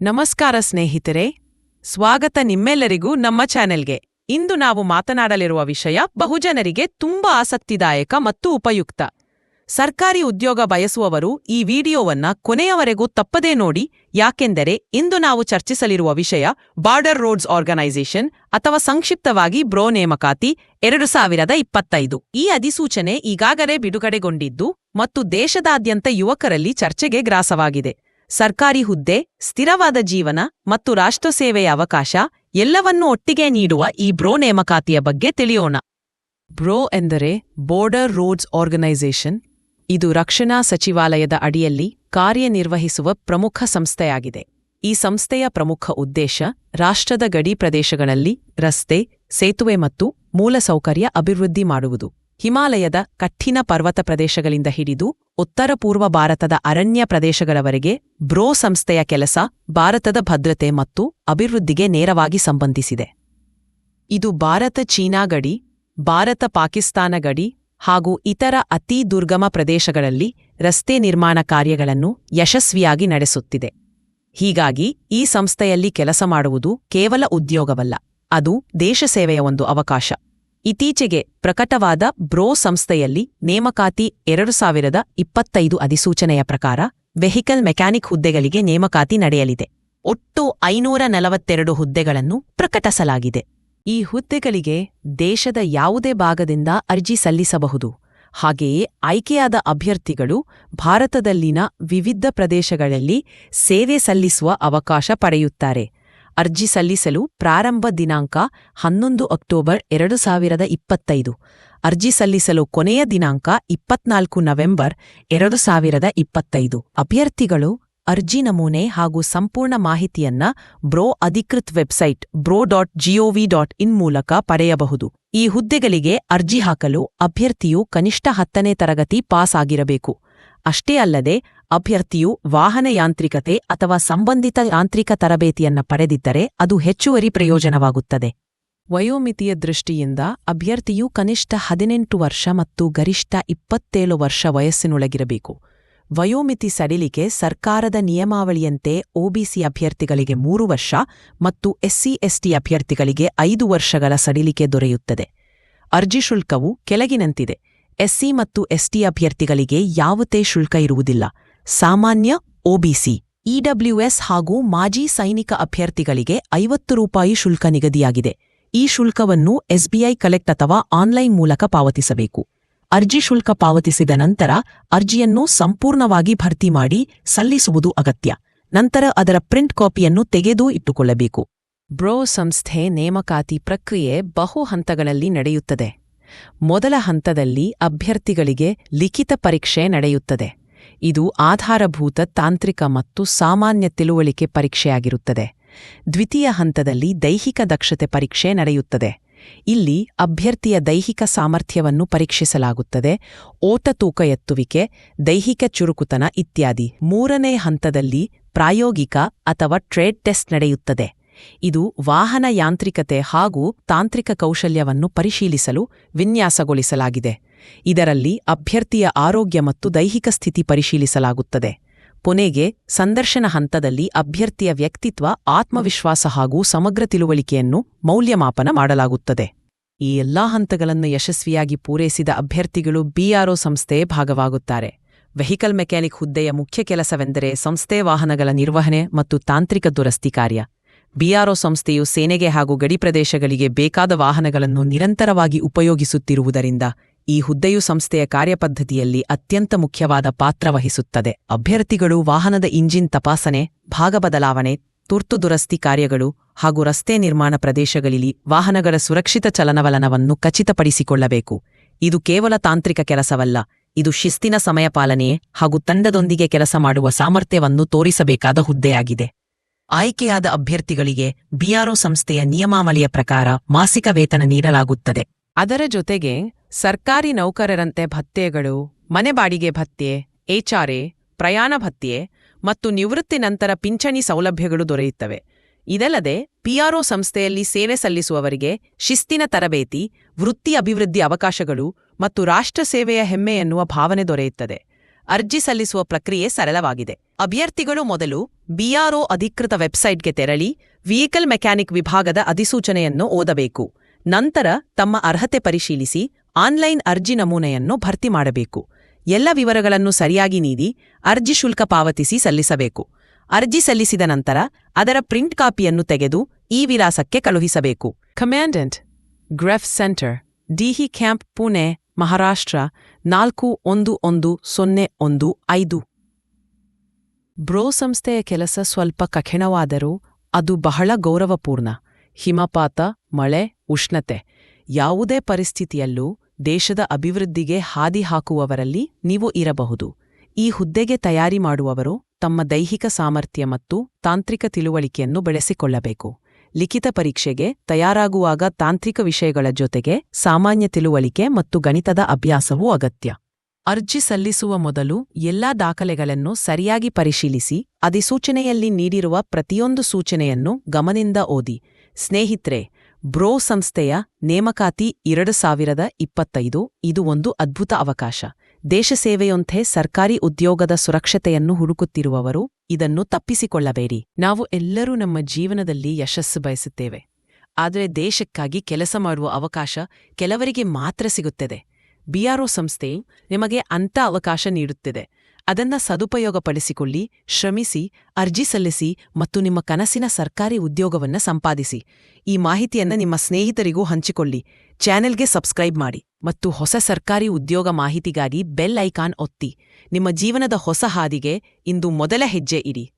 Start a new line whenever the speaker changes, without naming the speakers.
ನಮಸ್ಕಾರ ಸ್ನೇಹಿತರೆ, ಸ್ವಾಗತ ನಿಮ್ಮೆಲ್ಲರಿಗೂ ನಮ್ಮ ಚಾನೆಲ್ಗೆ. ಇಂದು ನಾವು ಮಾತನಾಡಲಿರುವ ವಿಷಯ ಬಹುಜನರಿಗೆ ತುಂಬಾ ಆಸಕ್ತಿದಾಯಕ ಮತ್ತು ಉಪಯುಕ್ತ. ಸರ್ಕಾರಿ ಉದ್ಯೋಗ ಬಯಸುವವರು ಈ ವಿಡಿಯೋವನ್ನ ಕೊನೆಯವರೆಗೂ ತಪ್ಪದೇ ನೋಡಿ, ಯಾಕೆಂದರೆ ಇಂದು ನಾವು ಚರ್ಚಿಸಲಿರುವ ವಿಷಯ ಬಾರ್ಡರ್ ರೋಡ್ಸ್ ಆರ್ಗನೈಸೇಷನ್ ಅಥವಾ ಸಂಕ್ಷಿಪ್ತವಾಗಿ ಬ್ರೋ ನೇಮಕಾತಿ ಎರಡು ಸಾವಿರದ ಇಪ್ಪತ್ತೈದು. ಈ ಅಧಿಸೂಚನೆ ಈಗಾಗಲೇ ಬಿಡುಗಡೆಗೊಂಡಿದ್ದು ಮತ್ತು ದೇಶದಾದ್ಯಂತ ಯುವಕರಲ್ಲಿ ಚರ್ಚೆಗೆ ಗ್ರಾಸವಾಗಿದೆ. ಸರ್ಕಾರಿ ಹುದ್ದೆ, ಸ್ಥಿರವಾದ ಜೀವನ ಮತ್ತು ರಾಷ್ಟ್ರ ಸೇವೆಯ ಅವಕಾಶ ಎಲ್ಲವನ್ನೂ ಒಟ್ಟಿಗೆ ನೀಡುವ ಈ ಬ್ರೋ ನೇಮಕಾತಿಯ ಬಗ್ಗೆ ತಿಳಿಯೋಣ. ಬ್ರೋ ಎಂದರೆ ಬೋರ್ಡರ್ ರೋಡ್ಸ್ ಆರ್ಗನೈಸೇಷನ್ ಇದು ರಕ್ಷಣಾ ಸಚಿವಾಲಯದ ಅಡಿಯಲ್ಲಿ ಕಾರ್ಯನಿರ್ವಹಿಸುವ ಪ್ರಮುಖ ಸಂಸ್ಥೆಯಾಗಿದೆ. ಈ ಸಂಸ್ಥೆಯ ಪ್ರಮುಖ ಉದ್ದೇಶ ರಾಷ್ಟ್ರದ ಗಡಿ ಪ್ರದೇಶಗಳಲ್ಲಿ ರಸ್ತೆ, ಸೇತುವೆ ಮತ್ತು ಮೂಲಸೌಕರ್ಯ ಅಭಿವೃದ್ಧಿ ಮಾಡುವುದು. ಹಿಮಾಲಯದ ಕಠಿಣ ಪರ್ವತ ಪ್ರದೇಶಗಳಿಂದ ಹಿಡಿದು ಉತ್ತರ ಪೂರ್ವ ಭಾರತದ ಅರಣ್ಯ ಪ್ರದೇಶಗಳವರೆಗೆ ಬ್ರೋ ಸಂಸ್ಥೆಯ ಕೆಲಸ ಭಾರತದ ಭದ್ರತೆ ಮತ್ತು ಅಭಿವೃದ್ಧಿಗೆ ನೇರವಾಗಿ ಸಂಬಂಧಿಸಿದೆ. ಇದು ಭಾರತ ಚೀನಾ ಗಡಿ, ಭಾರತ ಪಾಕಿಸ್ತಾನ ಗಡಿ ಹಾಗೂ ಇತರ ಅತಿ ದುರ್ಗಮ ಪ್ರದೇಶಗಳಲ್ಲಿ ರಸ್ತೆ ನಿರ್ಮಾಣ ಕಾರ್ಯಗಳನ್ನು ಯಶಸ್ವಿಯಾಗಿ ನಡೆಸುತ್ತಿದೆ. ಹೀಗಾಗಿ ಈ ಸಂಸ್ಥೆಯಲ್ಲಿ ಕೆಲಸ ಮಾಡುವುದು ಕೇವಲ ಉದ್ಯೋಗವಲ್ಲ, ಅದು ದೇಶ ಸೇವೆಯ ಒಂದು ಅವಕಾಶ. ಇತ್ತೀಚೆಗೆ ಪ್ರಕಟವಾದ ಬ್ರೋ ಸಂಸ್ಥೆಯಲ್ಲಿ ನೇಮಕಾತಿ ಎರಡು ಸಾವಿರದ ಇಪ್ಪತ್ತೈದು ಅಧಿಸೂಚನೆಯ ಪ್ರಕಾರ ವೆಹಿಕಲ್ ಮೆಕ್ಯಾನಿಕ್ ಹುದ್ದೆಗಳಿಗೆ ನೇಮಕಾತಿ ನಡೆಯಲಿದೆ. ಒಟ್ಟು ಐನೂರ ನಲವತ್ತೆರಡು ಹುದ್ದೆಗಳನ್ನು ಪ್ರಕಟಿಸಲಾಗಿದೆ. ಈ ಹುದ್ದೆಗಳಿಗೆ ದೇಶದ ಯಾವುದೇ ಭಾಗದಿಂದ ಅರ್ಜಿ ಸಲ್ಲಿಸಬಹುದು. ಹಾಗೆಯೇ ಆಯ್ಕೆಯಾದ ಅಭ್ಯರ್ಥಿಗಳು ಭಾರತದಲ್ಲಿನ ವಿವಿಧ ಪ್ರದೇಶಗಳಲ್ಲಿ ಸೇವೆ ಸಲ್ಲಿಸುವ ಅವಕಾಶ ಪಡೆಯುತ್ತಾರೆ. ಅರ್ಜಿ ಸಲ್ಲಿಸಲು ಪ್ರಾರಂಭ ದಿನಾಂಕ ಹನ್ನೊಂದು ಅಕ್ಟೋಬರ್ ಎರಡು ಸಾವಿರದ ಇಪ್ಪತ್ತೈದು. ಅರ್ಜಿ ಸಲ್ಲಿಸಲು ಕೊನೆಯ ದಿನಾಂಕ ಇಪ್ಪತ್ನಾಲ್ಕು ನವೆಂಬರ್ ಎರಡು ಸಾವಿರದ ಇಪ್ಪತ್ತೈದು. ಅಭ್ಯರ್ಥಿಗಳು ಅರ್ಜಿ ನಮೂನೆ ಹಾಗೂ ಸಂಪೂರ್ಣ ಮಾಹಿತಿಯನ್ನ BRO ಅಧಿಕೃತ್ website BRO dot GOV dot in ಮೂಲಕ ಪಡೆಯಬಹುದು. ಈ ಹುದ್ದೆಗಳಿಗೆ ಅರ್ಜಿ ಹಾಕಲು ಅಭ್ಯರ್ಥಿಯು ಕನಿಷ್ಠ ಹತ್ತನೇ ತರಗತಿ ಪಾಸ್ ಆಗಿರಬೇಕು. ಅಷ್ಟೇ ಅಲ್ಲದೆ ಅಭ್ಯರ್ಥಿಯು ವಾಹನ ಯಾಂತ್ರಿಕತೆ ಅಥವಾ ಸಂಬಂಧಿತ ಯಾಂತ್ರಿಕ ತರಬೇತಿಯನ್ನ ಪಡೆದಿದ್ದರೆ ಅದು ಹೆಚ್ಚುವರಿ ಪ್ರಯೋಜನವಾಗುತ್ತದೆ. ವಯೋಮಿತಿಯ ದೃಷ್ಟಿಯಿಂದ ಅಭ್ಯರ್ಥಿಯು ಕನಿಷ್ಠ ಹದಿನೆಂಟು ವರ್ಷ ಮತ್ತು ಗರಿಷ್ಠ ಇಪ್ಪತ್ತೇಳು ವರ್ಷ ವಯಸ್ಸಿನೊಳಗಿರಬೇಕು. ವಯೋಮಿತಿ ಸಡಿಲಿಕೆ ಸರ್ಕಾರದ ನಿಯಮಾವಳಿಯಂತೆ ಒಬಿಸಿ ಅಭ್ಯರ್ಥಿಗಳಿಗೆ ಮೂರು ವರ್ಷ ಮತ್ತು ಎಸ್ಸಿ, ಎಸ್ಟಿ ಅಭ್ಯರ್ಥಿಗಳಿಗೆ ಐದು ವರ್ಷಗಳ ಸಡಿಲಿಕೆ ದೊರೆಯುತ್ತದೆ. ಅರ್ಜಿ ಶುಲ್ಕವು ಕೆಳಗಿನಂತಿದೆ. ಎಸ್ಸಿ ಮತ್ತು ಎಸ್ಟಿ ಅಭ್ಯರ್ಥಿಗಳಿಗೆ ಯಾವುದೇ ಶುಲ್ಕ ಇರುವುದಿಲ್ಲ. ಸಾಮಾನ್ಯ ಒಬಿಸಿ ಇಡಬ್ಲ್ಯೂಎಸ್ ಹಾಗೂ ಮಾಜಿ ಸೈನಿಕ ಅಭ್ಯರ್ಥಿಗಳಿಗೆ ಐವತ್ತು ರೂಪಾಯಿ ಶುಲ್ಕ ನಿಗದಿಯಾಗಿದೆ. ಈ ಶುಲ್ಕವನ್ನು ಎಸ್ಬಿಐ ಕಲೆಕ್ಟ್ ಅಥವಾ ಆನ್ಲೈನ್ ಮೂಲಕ ಪಾವತಿಸಬೇಕು. ಅರ್ಜಿ ಶುಲ್ಕ ಪಾವತಿಸಿದ ನಂತರ ಅರ್ಜಿಯನ್ನು ಸಂಪೂರ್ಣವಾಗಿ ಭರ್ತಿ ಮಾಡಿ ಸಲ್ಲಿಸುವುದು ಅಗತ್ಯ. ನಂತರ ಅದರ ಪ್ರಿಂಟ್ ಕಾಪಿಯನ್ನು ತೆಗೆದು ಇಟ್ಟುಕೊಳ್ಳಬೇಕು. ಬ್ರೋ ಸಂಸ್ಥೆ ನೇಮಕಾತಿ ಪ್ರಕ್ರಿಯೆ ಬಹು ಹಂತಗಳಲ್ಲಿ ನಡೆಯುತ್ತದೆ. ಮೊದಲ ಹಂತದಲ್ಲಿ ಅಭ್ಯರ್ಥಿಗಳಿಗೆ ಲಿಖಿತ ಪರೀಕ್ಷೆ ನಡೆಯುತ್ತದೆ. ಇದು ಆಧಾರಭೂತ ತಾಂತ್ರಿಕ ಮತ್ತು ಸಾಮಾನ್ಯ ತಿಳುವಳಿಕೆ ಪರೀಕ್ಷೆಯಾಗಿರುತ್ತದೆ. ದ್ವಿತೀಯ ಹಂತದಲ್ಲಿ ದೈಹಿಕ ದಕ್ಷತೆ ಪರೀಕ್ಷೆ ನಡೆಯುತ್ತದೆ. ಇಲ್ಲಿ ಅಭ್ಯರ್ಥಿಯ ದೈಹಿಕ ಸಾಮರ್ಥ್ಯವನ್ನು ಪರೀಕ್ಷಿಸಲಾಗುತ್ತದೆ. ಓಟ ತೂಕ ಎತ್ತುವಿಕೆ, ದೈಹಿಕ ಚುರುಕುತನ ಇತ್ಯಾದಿ. ಮೂರನೇ ಹಂತದಲ್ಲಿ ಪ್ರಾಯೋಗಿಕ ಅಥವಾ ಟ್ರೇಡ್ ಟೆಸ್ಟ್ ನಡೆಯುತ್ತದೆ. ಇದು ವಾಹನ ಯಾಂತ್ರಿಕತೆ ಹಾಗೂ ತಾಂತ್ರಿಕ ಕೌಶಲ್ಯವನ್ನು ಪರಿಶೀಲಿಸಲು ವಿನ್ಯಾಸಗೊಳಿಸಲಾಗಿದೆ. ಇದರಲ್ಲಿ ಅಭ್ಯರ್ಥಿಯ ಆರೋಗ್ಯ ಮತ್ತು ದೈಹಿಕ ಸ್ಥಿತಿ ಪರಿಶೀಲಿಸಲಾಗುತ್ತದೆ. ಕೊನೆಗೆ ಸಂದರ್ಶನ ಹಂತದಲ್ಲಿ ಅಭ್ಯರ್ಥಿಯ ವ್ಯಕ್ತಿತ್ವ, ಆತ್ಮವಿಶ್ವಾಸ ಹಾಗೂ ಸಮಗ್ರ ತಿಳುವಳಿಕೆಯನ್ನು ಮೌಲ್ಯಮಾಪನ ಮಾಡಲಾಗುತ್ತದೆ. ಈ ಎಲ್ಲಾ ಹಂತಗಳನ್ನು ಯಶಸ್ವಿಯಾಗಿ ಪೂರೈಸಿದ ಅಭ್ಯರ್ಥಿಗಳು ಬಿಆರ್ಒ ಸಂಸ್ಥೆ ಭಾಗವಾಗುತ್ತಾರೆ. ವೆಹಿಕಲ್ ಮೆಕ್ಯಾನಿಕ್ ಹುದ್ದೆಯ ಮುಖ್ಯ ಕೆಲಸವೆಂದರೆ ಸಂಸ್ಥೆ ವಾಹನಗಳ ನಿರ್ವಹಣೆ ಮತ್ತು ತಾಂತ್ರಿಕ ದುರಸ್ತಿ ಕಾರ್ಯ. ಬಿಆರ್ಒ ಸಂಸ್ಥೆಯು ಸೇನೆಗೆ ಹಾಗೂ ಗಡಿ ಪ್ರದೇಶಗಳಿಗೆ ಬೇಕಾದ ವಾಹನಗಳನ್ನು ನಿರಂತರವಾಗಿ ಉಪಯೋಗಿಸುತ್ತಿರುವುದರಿಂದ ಈ ಹುದ್ದೆಯು ಸಂಸ್ಥೆಯ ಕಾರ್ಯಪದ್ಧತಿಯಲ್ಲಿ ಅತ್ಯಂತ ಮುಖ್ಯವಾದ ಪಾತ್ರ ವಹಿಸುತ್ತದೆ. ಅಭ್ಯರ್ಥಿಗಳು ವಾಹನದ ಇಂಜಿನ್ ತಪಾಸಣೆ, ಭಾಗ ಬದಲಾವಣೆ, ತುರ್ತು ದುರಸ್ತಿ ಕಾರ್ಯಗಳು ಹಾಗೂ ರಸ್ತೆ ನಿರ್ಮಾಣ ಪ್ರದೇಶಗಳಲ್ಲಿ ವಾಹನಗಳ ಸುರಕ್ಷಿತ ಚಲನವಲನವನ್ನು ಖಚಿತಪಡಿಸಿಕೊಳ್ಳಬೇಕು. ಇದು ಕೇವಲ ತಾಂತ್ರಿಕ ಕೆಲಸವಲ್ಲ, ಇದು ಶಿಸ್ತಿನ ಸಮಯ ಪಾಲನೆ ಹಾಗೂ ತಂಡದೊಂದಿಗೆ ಕೆಲಸ ಮಾಡುವ ಸಾಮರ್ಥ್ಯವನ್ನು ತೋರಿಸಬೇಕಾದ ಹುದ್ದೆಯಾಗಿದೆ. ಆಯ್ಕೆಯಾದ ಅಭ್ಯರ್ಥಿಗಳಿಗೆ ಬಿಆರ್ಒ ಸಂಸ್ಥೆಯ ನಿಯಮಾವಳಿಯ ಪ್ರಕಾರ ಮಾಸಿಕ ವೇತನ ನೀಡಲಾಗುತ್ತದೆ. ಅದರ ಜೊತೆಗೆ ಸರ್ಕಾರಿ ನೌಕರರಂತೆ ಭತ್ಯೆಗಳು, ಮನೆ ಬಾಡಿಗೆ ಭತ್ಯೆ, ಎಚ್ಆರ್ಎ, ಪ್ರಯಾಣ ಭತ್ಯೆ ಮತ್ತು ನಿವೃತ್ತಿ ನಂತರ ಪಿಂಚಣಿ ಸೌಲಭ್ಯಗಳು ದೊರೆಯುತ್ತವೆ. ಇದಲ್ಲದೆ ಪಿಆರ್ಒ ಸಂಸ್ಥೆಯಲ್ಲಿ ಸೇವೆ ಸಲ್ಲಿಸುವವರಿಗೆ ಶಿಸ್ತಿನ ತರಬೇತಿ, ವೃತ್ತಿ ಅಭಿವೃದ್ಧಿ ಅವಕಾಶಗಳು ಮತ್ತು ರಾಷ್ಟ್ರ ಸೇವೆಯ ಹೆಮ್ಮೆ ಎನ್ನುವ ಭಾವನೆ ದೊರೆಯುತ್ತದೆ. ಅರ್ಜಿ ಸಲ್ಲಿಸುವ ಪ್ರಕ್ರಿಯೆ ಸರಳವಾಗಿದೆ. ಅಭ್ಯರ್ಥಿಗಳು ಮೊದಲು ಬಿಆರ್ಒ ಅಧಿಕೃತ ವೆಬ್ಸೈಟ್ಗೆ ತೆರಳಿ ವೆಹಿಕಲ್ ಮೆಕ್ಯಾನಿಕ್ ವಿಭಾಗದ ಅಧಿಸೂಚನೆಯನ್ನು ಓದಬೇಕು. ನಂತರ ತಮ್ಮ ಅರ್ಹತೆ ಪರಿಶೀಲಿಸಿ ಆನ್ಲೈನ್ ಅರ್ಜಿ ನಮೂನೆಯನ್ನು ಭರ್ತಿ ಮಾಡಬೇಕು. ಎಲ್ಲ ವಿವರಗಳನ್ನು ಸರಿಯಾಗಿ ನೀಡಿ ಅರ್ಜಿ ಶುಲ್ಕ ಪಾವತಿಸಿ ಸಲ್ಲಿಸಬೇಕು. ಅರ್ಜಿ ಸಲ್ಲಿಸಿದ ನಂತರ ಅದರ ಪ್ರಿಂಟ್ ಕಾಪಿಯನ್ನು ತೆಗೆದು ಈ ವಿಳಾಸಕ್ಕೆ ಕಳುಹಿಸಬೇಕು. Commandant GREF centre, Dighi camp, Pune. Maharashtra ನಾಲ್ಕು ಒಂದು ಒಂದು ಸೊನ್ನೆ ಒಂದು ಐದು. ಬ್ರೋ ಸಂಸ್ಥೆಯ ಕೆಲಸ ಸ್ವಲ್ಪ ಕಠಿಣವಾದರೂ ಅದು ಬಹಳ ಗೌರವಪೂರ್ಣ. ಹಿಮಪಾತ, ಮಳೆ, ಉಷ್ಣತೆ ಯಾವುದೇ ಪರಿಸ್ಥಿತಿಯಲ್ಲೂ ದೇಶದ ಅಭಿವೃದ್ಧಿಗೆ ಹಾದಿ ಹಾಕುವವರಲ್ಲಿ ನೀವು ಇರಬಹುದು. ಈ ಹುದ್ದೆಗೆ ತಯಾರಿ ಮಾಡುವವರು ತಮ್ಮ ದೈಹಿಕ ಸಾಮರ್ಥ್ಯ ಮತ್ತು ತಾಂತ್ರಿಕ ತಿಳುವಳಿಕೆಯನ್ನು ಬೆಳೆಸಿಕೊಳ್ಳಬೇಕು. ಲಿಖಿತ ಪರೀಕ್ಷೆಗೆ ತಯಾರಾಗುವಾಗ ತಾಂತ್ರಿಕ ವಿಷಯಗಳ ಜೊತೆಗೆ ಸಾಮಾನ್ಯ ತಿಳುವಳಿಕೆ ಮತ್ತು ಗಣಿತದ ಅಭ್ಯಾಸವೂ ಅಗತ್ಯ. ಅರ್ಜಿ ಸಲ್ಲಿಸುವ ಮೊದಲು ಎಲ್ಲಾ ದಾಖಲೆಗಳನ್ನು ಸರಿಯಾಗಿ ಪರಿಶೀಲಿಸಿ, ಅಧಿಸೂಚನೆಯಲ್ಲಿ ನೀಡಿರುವ ಪ್ರತಿಯೊಂದು ಸೂಚನೆಯನ್ನು ಗಮನಿಂದ ಓದಿ. ಸ್ನೇಹಿತ್ರೆ, ಬ್ರೋ ಸಂಸ್ಥೆಯ ನೇಮಕಾತಿ ಎರಡು ಸಾವಿರದ ಇಪ್ಪತ್ತೈದು, ಇದು ಒಂದು ಅದ್ಭುತ ಅವಕಾಶ. ದೇಶ ಸೇವೆಯೊಂಥೆ ಸರ್ಕಾರಿ ಉದ್ಯೋಗದ ಸುರಕ್ಷತೆಯನ್ನು ಹುಡುಕುತ್ತಿರುವವರು ಇದನ್ನು ತಪ್ಪಿಸಿಕೊಳ್ಳಬೇಡಿ. ನಾವು ಎಲ್ಲರೂ ನಮ್ಮ ಜೀವನದಲ್ಲಿ ಯಶಸ್ಸು ಬಯಸುತ್ತೇವೆ. ಆದರೆ ದೇಶಕ್ಕಾಗಿ ಕೆಲಸ ಮಾಡುವ ಅವಕಾಶ ಕೆಲವರಿಗೆ ಮಾತ್ರ ಸಿಗುತ್ತದೆ. ಬಿಆರ್ಒ ಸಂಸ್ಥೆಯು ನಿಮಗೆ ಅಂಥ ಅವಕಾಶ ನೀಡುತ್ತಿದೆ. ಅದನ್ನ ಸದುಪಯೋಗಪಡಿಸಿಕೊಳ್ಳಿ, ಶ್ರಮಿಸಿ, ಅರ್ಜಿ ಸಲ್ಲಿಸಿ ಮತ್ತು ನಿಮ್ಮ ಕನಸಿನ ಸರ್ಕಾರಿ ಉದ್ಯೋಗವನ್ನ ಸಂಪಾದಿಸಿ. ಈ ಮಾಹಿತಿಯನ್ನ ನಿಮ್ಮ ಸ್ನೇಹಿತರಿಗೂ ಹಂಚಿಕೊಳ್ಳಿ. ಚಾನೆಲ್ಗೆ ಸಬ್ಸ್ಕ್ರೈಬ್ ಮಾಡಿ ಮತ್ತು ಹೊಸ ಸರ್ಕಾರಿ ಉದ್ಯೋಗ ಮಾಹಿತಿಗಾಗಿ ಬೆಲ್ ಐಕಾನ್ ಒತ್ತಿ. ನಿಮ್ಮ ಜೀವನದ ಹೊಸ ಹಾದಿಗೆ ಇಂದು ಮೊದಲ ಹೆಜ್ಜೆ ಇಡಿ